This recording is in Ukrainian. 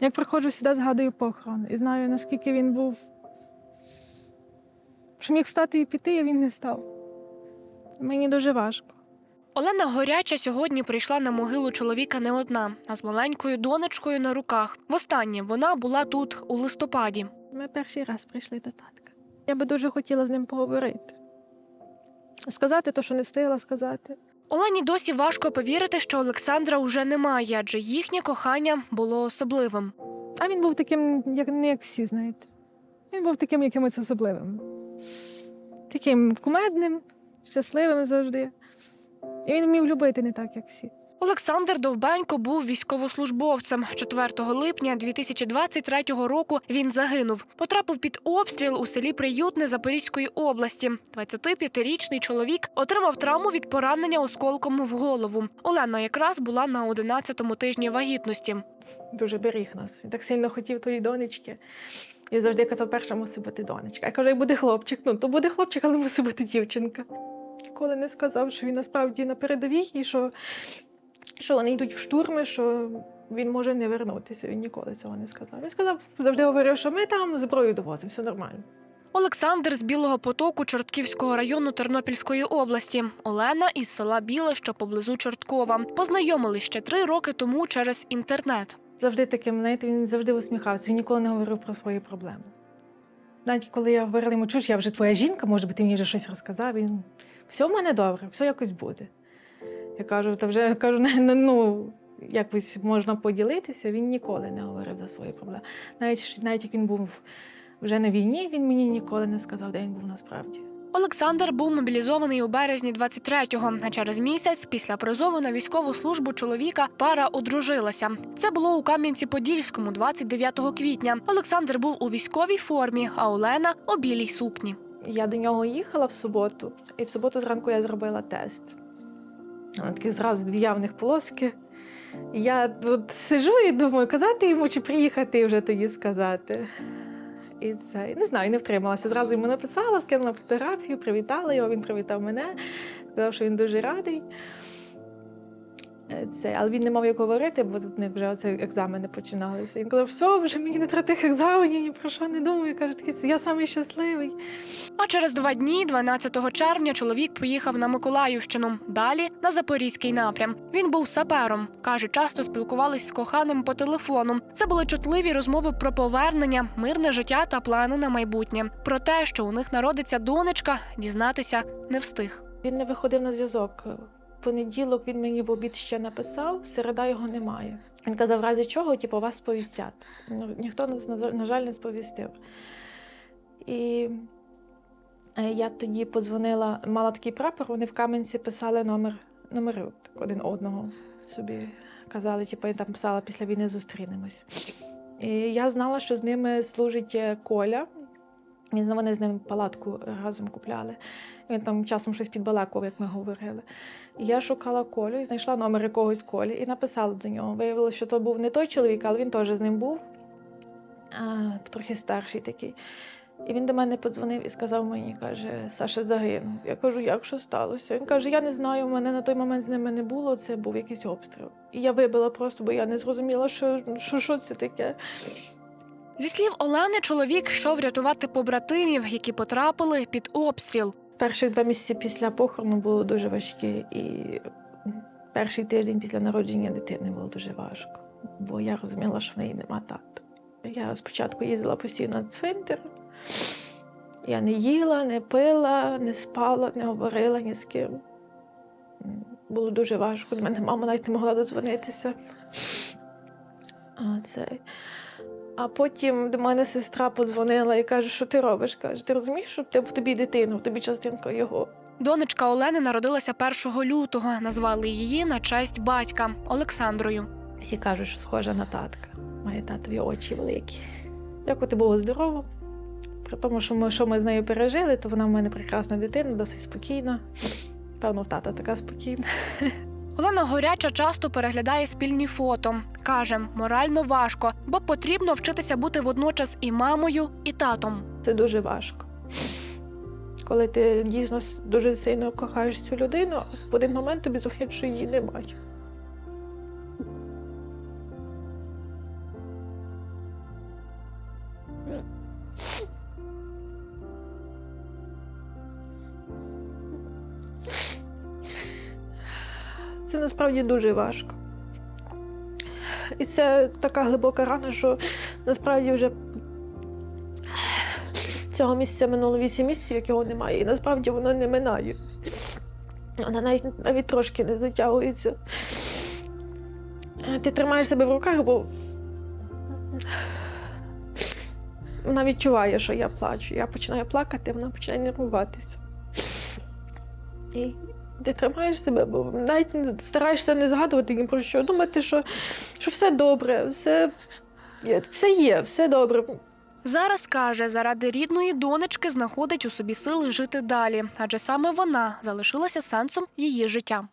Як приходжу сюди, згадую похорон і знаю, наскільки він був. Що міг встати і піти, а він не став. Мені дуже важко. Олена Горяча сьогодні прийшла на могилу чоловіка не одна, а з маленькою донечкою на руках. Востаннє вона була тут у листопаді. Ми перший раз прийшли до татка. Я би дуже хотіла з ним поговорити. Сказати те, що не встигла сказати. Олені досі важко повірити, що Олександра уже немає, адже їхнє кохання було особливим. А він був таким, як не як всі, знаєте. Він був таким якимось особливим. Таким кумедним, щасливим завжди. І він вмів любити не так, як всі. Олександр Довбенько був військовослужбовцем. 4 липня 2023 року він загинув. Потрапив під обстріл у селі Приютне Запорізької області. 25-річний чоловік отримав травму від поранення осколком в голову. Олена якраз була на 11-му тижні вагітності. Дуже беріг нас. Він так сильно хотів тої донечки. І завжди казав, перша мусить бути донечка. Я кажу, як буде хлопчик, ну то буде хлопчик, але мусить бути дівчинка. Ніколи не сказав, що він насправді на передовій і що, що вони йдуть в штурми, що він може не вернутися. Він ніколи цього не сказав. Він сказав, завжди говорив, що ми там зброю довозимо, все нормально. Олександр з Білого Потоку Чортківського району Тернопільської області. Олена із села Біле, що поблизу Чорткова. Познайомились ще три роки тому через інтернет. Завжди таким, знаєте, він завжди усміхався, він ніколи не говорив про свої проблеми. Навіть коли я говорила йому, чуш, я вже твоя жінка, може би ти мені вже щось розказав. Він все в мене добре, все якось буде. Я кажу, та вже кажу, «Не, ну, якось можна поділитися. Він ніколи не говорив за свої проблеми. Навіть, навіть як він був вже на війні, він мені ніколи не сказав, де він був насправді. Олександр був мобілізований у березні 23-го, а через місяць після призову на військову службу чоловіка пара одружилася. Це було у Кам'янці-Подільському 29 квітня. Олександр був у військовій формі, а Олена у білій сукні. Я до нього їхала в суботу, і в суботу зранку я зробила тест. Такі зразу дві явних полоски. Я от сижу і думаю, казати йому чи приїхати і вже тоді сказати. І це не знаю, не втрималася. Зразу йому написала, скинула фотографію, привітала його, він привітав мене, сказав, що він дуже радий. Е, Це, але він не мав як говорити, бо тут у них вже оце екзамени починалися. Він казав, все, вже мені не треба тих екзаменів, ні про що не думаю. Каже, я самий щасливий. А через два дні, 12 червня, чоловік поїхав на Миколаївщину. Далі на Запорізький напрям. Він був сапером. каже, часто спілкувались з коханим по телефону. Це були чутливі розмови про повернення, мирне життя та плани на майбутнє. Про те, що у них народиться донечка, дізнатися не встиг. Він не виходив на зв'язок. Понеділок він мені в обід ще написав, середа його немає. Він казав, в разі чого, типу, вас сповістять. Ну, ніхто нас, на на жаль, не сповістив. І е, я тоді подзвонила, мала такий прапор, вони в Кам'янці писали номер, номери один одного собі. Казали, типу, я там писала після війни зустрінемось. І я знала, що з ними служить е, Коля. Він вони з ним палатку разом купляли. Він там часом щось підбалакував, як ми говорили. І я шукала Колю і знайшла номер якогось Колі і написала до нього. Виявилося, що то був не той чоловік, але він теж з ним був, а, трохи старший такий. І він до мене подзвонив і сказав мені, каже, Саша загинув. Я кажу, як що сталося? Він каже, я не знаю, у мене на той момент з ними не було, це був якийсь обстріл. І я вибила просто, бо я не зрозуміла, що, що, що це таке. Зі слів Олени, чоловік йшов рятувати побратимів, які потрапили під обстріл. Перші два місяці після похорону було дуже важкі, і перший тиждень після народження дитини було дуже важко, бо я розуміла, що в неї нема тата. Я спочатку їздила постійно на цвинтар. Я не їла, не пила, не спала, не говорила ні з ким. Було дуже важко. До мене мама навіть не могла дозвонитися. А, це... а потім до мене сестра подзвонила і каже, що ти робиш? Каже, ти розумієш, що в тобі дитина, в тобі частинка його. Донечка Олени народилася 1 лютого. Назвали її на честь батька Олександрою. Всі кажуть, що схожа на татка. Має татові очі великі. Дякувати Богу, здорово. При тому, що ми, що ми з нею пережили, то вона в мене прекрасна дитина, досить спокійна. Певно, в тата така спокійна. Олена Горяча часто переглядає спільні фото. Каже, морально важко, бо потрібно вчитися бути водночас і мамою, і татом. Це дуже важко. Коли ти дійсно дуже сильно кохаєш цю людину, в один момент тобі зовсім її немає. Це насправді дуже важко. І це така глибока рана, що насправді вже цього місяця минуло 8 місяців, як його немає, і насправді воно не минає. Вона навіть, навіть трошки не затягується. Ти тримаєш себе в руках, бо вона відчуває, що я плачу. Я починаю плакати, вона починає нервуватися. І ти тримаєш себе, бо навіть стараєшся не згадувати ні про що, думати, що, що все добре, все все є, все добре. Зараз каже, заради рідної донечки знаходить у собі сили жити далі, адже саме вона залишилася сенсом її життя.